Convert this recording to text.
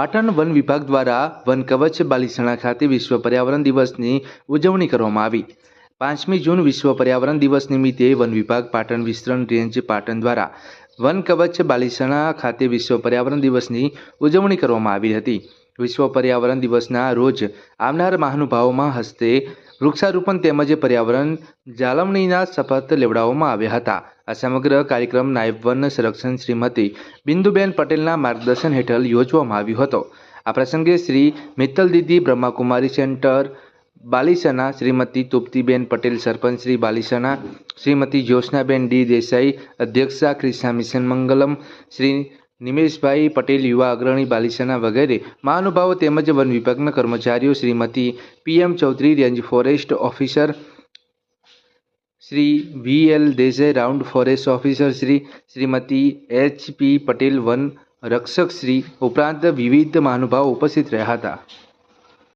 Patan one વિભાગ દ્વારા one કવચ બાલીસણા ખાતે વિશ્વ પર્યાવરણ દિવસની ઉજવણી કરવામાં આવી. પાંચમી જૂન વિશ્વ પર્યાવરણ દિવસ નિમિત્તે વન વિભાગ પાટણ વિસ્તરણ રેન્જ પાટણ દ્વારા વન કવચ બાલીસણા ખાતે વિશ્વ પર્યાવરણ દિવસની ઉજવણી કરવામાં આવી હતી. વિશ્વ પર્યાવરણ દિવસના રોજ આવનાર મહાનુભાવોમાં હસ્તે વૃક્ષારોપણ તેમજ પર્યાવરણ જાળવણીના શપથ લેવડાવવામાં આવ્યા હતા. આ સમગ્ર કાર્યક્રમ નાયબ વન સંરક્ષણ શ્રીમતી બિંદુબેન પટેલના માર્ગદર્શન હેઠળ યોજવામાં આવ્યો હતો. આ પ્રસંગે શ્રી મિત્તલ દીદી બ્રહ્માકુમારી સેન્ટર બાલિસના શ્રીમતી તુપ્તીબેન પટેલ સરપંચ શ્રી બાલિસના શ્રીમતી જ્યોત્સનાબેન ડી દેસાઈ અધ્યક્ષા ક્રિષ્ના મિશન મંગલમ શ્રી નિમેશભાઈ પટેલ યુવા અગ્રણી બાલિસના વગેરે મહાનુભાવો તેમજ વન વિભાગના કર્મચારીઓ Shrimati PM Chaudhari range forest officer Shri V L Desai round forest officer Shri Shrimati H P Patel one રક્ષક શ્રી ઉપરાંત વિવિધ મહાનુભાવો ઉપસ્થિત રહ્યા હતા.